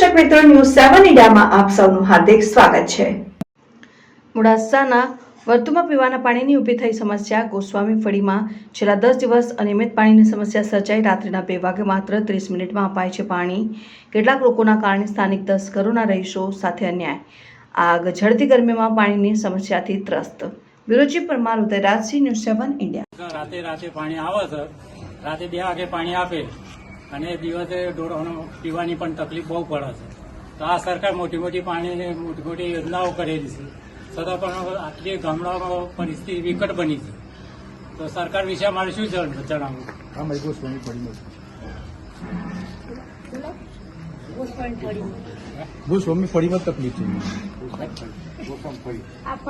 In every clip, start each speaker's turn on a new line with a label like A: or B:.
A: મિત્રો ન્યૂઝ સેવન ઇન્ડિયામાં આપ સૌનું હાર્દિક સ્વાગત છે.
B: મોડાસાના વર્તુમાં પીવાના પાણીની ઊભી થઈ સમસ્યા. ગોસ્વામી ફળીમાં છેલ્લા દસ દિવસ અનિયમિત પાણીની સમસ્યા સર્જાઈ. રાત્રિના બે વાગે માત્ર ત્રીસ મિનિટમાં અપાય છે પાણી. કેટલાક લોકોના કારણે સ્થાનિક દસ ઘરોના રહીશો સાથે અન્યાય. આગ ઝડતી ગરમીમાં પાણીની સમસ્યાથી ત્રસ્ત. Virochi Parmar Udayrajsinh news seven India
C: રાતે રાતે પાણી આવે છે. રાતે બે વાગે પાણી આપે. અને દિવસે ઢોરોનો પીવાની પણ તકલીફ બહુ પડે છે. તો આ સરકાર મોટી મોટી પાણીની મોટી મોટી યોજનાઓ કરેલી છે. છતાં પણ આટલી ગામડામાં પરિસ્થિતિ વિકટ બની છે. તો સરકાર વિશે અમારે શું જણ- જણાવવું?
D: આમાં ગોસ્વામી ફળીમાં ગોસ્વામી ફળીમાં તકલીફ છે.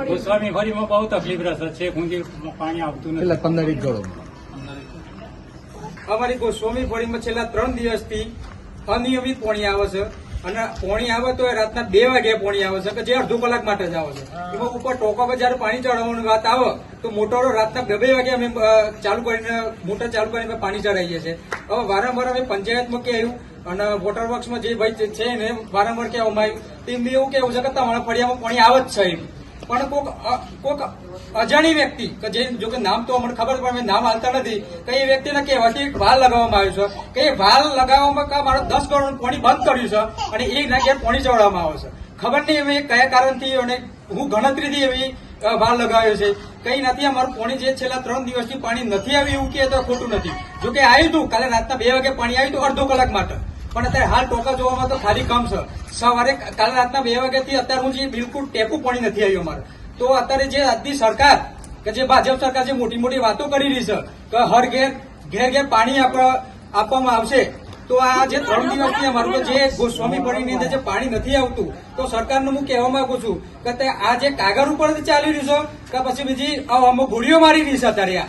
C: ગોસ્વામી ફરીમાં બહુ તકલીફ રહેશે છે ઊંધી પાણી આવતું નથી.
D: પંદર એક ઘરો
E: અમારી ગોસ્વામી ફળીમાં છેલ્લા ત્રણ દિવસથી અનિયમિત પોણી આવે છે. અને પોણી આવે તો એ રાતના બે વાગ્યા પોણી આવે છે કે જે અડધો કલાક માટે જ આવે છે. એમાં ઉપર ટોકા પર જયારે પાણી ચડાવવાની વાત આવે તો મોટરો રાતના બે બે વાગે અમે ચાલુ કરીને મોટર ચાલુ કરીને પાણી ચડાવીએ છીએ. હવે વારંવાર અમે પંચાયતમાં કહેવું અને વોટર વર્ક્સમાં જે ભાઈ છે ને વારંવાર કહેવામાં આવ્યું તેમ બી એવું કેવું છે કે તમારા ફળિયામાં પાણી આવે જ છે એમ. પણ કોક કોક અજાણી વ્યક્તિ, કે જે જો કે નામ તો અમને ખબર પણ નામ હાલતા નથી, કે એ વ્યક્તિને કહેવાથી વાલ લગાવવામાં આવ્યો છે, કે એ વાલ લગાવવામાં કે મારો દસ કરોડ પોણી બંધ કર્યું છે, અને એ ના ઘેર પોણી ચડાવવામાં આવે છે. ખબર નહીં અમે કયા કારણથી અને હું ગણતરીથી એવી વાલ લગાવ્યો છે. કઈ નથી અમારું પાણી જે છેલ્લા ત્રણ દિવસથી પાણી નથી આવ્યું, એવું કે તો ખોટું નથી. જો કે આવ્યું હતું કાલે રાતના બે વાગે પાણી આવ્યું હતું અડધો કલાક માટે. પણ અત્યારે હાલ ટોકા જોવામાં તો ખાલી કમ છે. સવારે કાલે રાતના બે વાગ્યાથી અત્યારે હું જે બિલકુલ ટેકું પાણી નથી આવ્યું અમારે. તો અત્યારે જે આજની સરકાર, કે જે ભાજપ સરકાર જે મોટી મોટી વાતો કરી રહી છે, કે હર ઘેર ઘેર ઘેર પાણી આપવા- આપવામાં આવશે, તો આ જે ત્રણ દિવસથી અમારું જે ગોસ્વામી ફળીની અંદર જે પાણી નથી આવતું, તો સરકારને હું કહેવા માંગુ છું કે આ જે કાગળ ઉપર ચાલી રહ્યું છે, કે પછી બીજી અમુક ગોળીઓ મારી રહી છે અત્યારે આ.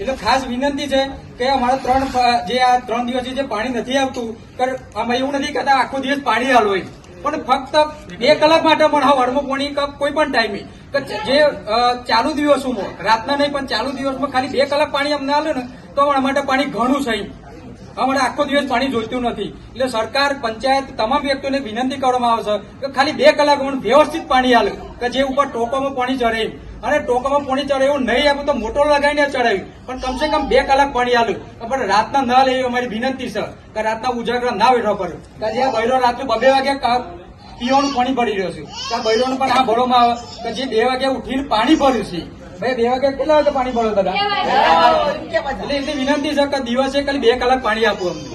E: એટલે ખાસ વિનંતી છે કે અમારા ત્રણ જે આ ત્રણ દિવસથી જે પાણી નથી આવતું, કે આમાં એવું નથી કહેતા આખો દિવસ પાણી હોય પણ ફક્ત બે કલાક માટે પણ હા વડમાં પાણી કપ કોઈ પણ ટાઈમે જે ચાલુ દિવસોમાં, રાતના નહીં, પણ ચાલુ દિવસમાં ખાલી બે કલાક પાણી અમને હાલે ને, તો અમારા માટે પાણી ઘણું એમ. અમારે આખો દિવસ પાણી જોઈતું નથી. એટલે સરકાર, પંચાયત તમામ વ્યક્તિઓને વિનંતી કરવામાં આવે છે કે ખાલી બે કલાક અમને વ્યવસ્થિત પાણી આલે, કે જે ઉપર ટોકામાં પાણી ચડે. અને ટોકામાં પાણી ચડે એવું નહીં આપે તો મોટો લગાવીને ચડાવ્યું પણ કમસે કમ બે કલાક પાણી આલ્યું પણ રાતના ન લેવી અમારી વિનંતી છે કે રાતના ઉજાગરા ના બેઠો પડે કે જે બૈરો રાત્રે બબે વાગે કા- પીવાનું પાણી ભરી રહ્યો છે. કે બૈરોને પણ આ ભરોમાં આવે કે જે બે વાગે ઉઠીને પાણી ભર્યું છે. ભાઈ બે વાગે કેટલા વાગે પાણી ભરો દાદા? એટલે વિનંતી છે કે દિવસે ખાલી બે કલાક પાણી આપો અમને.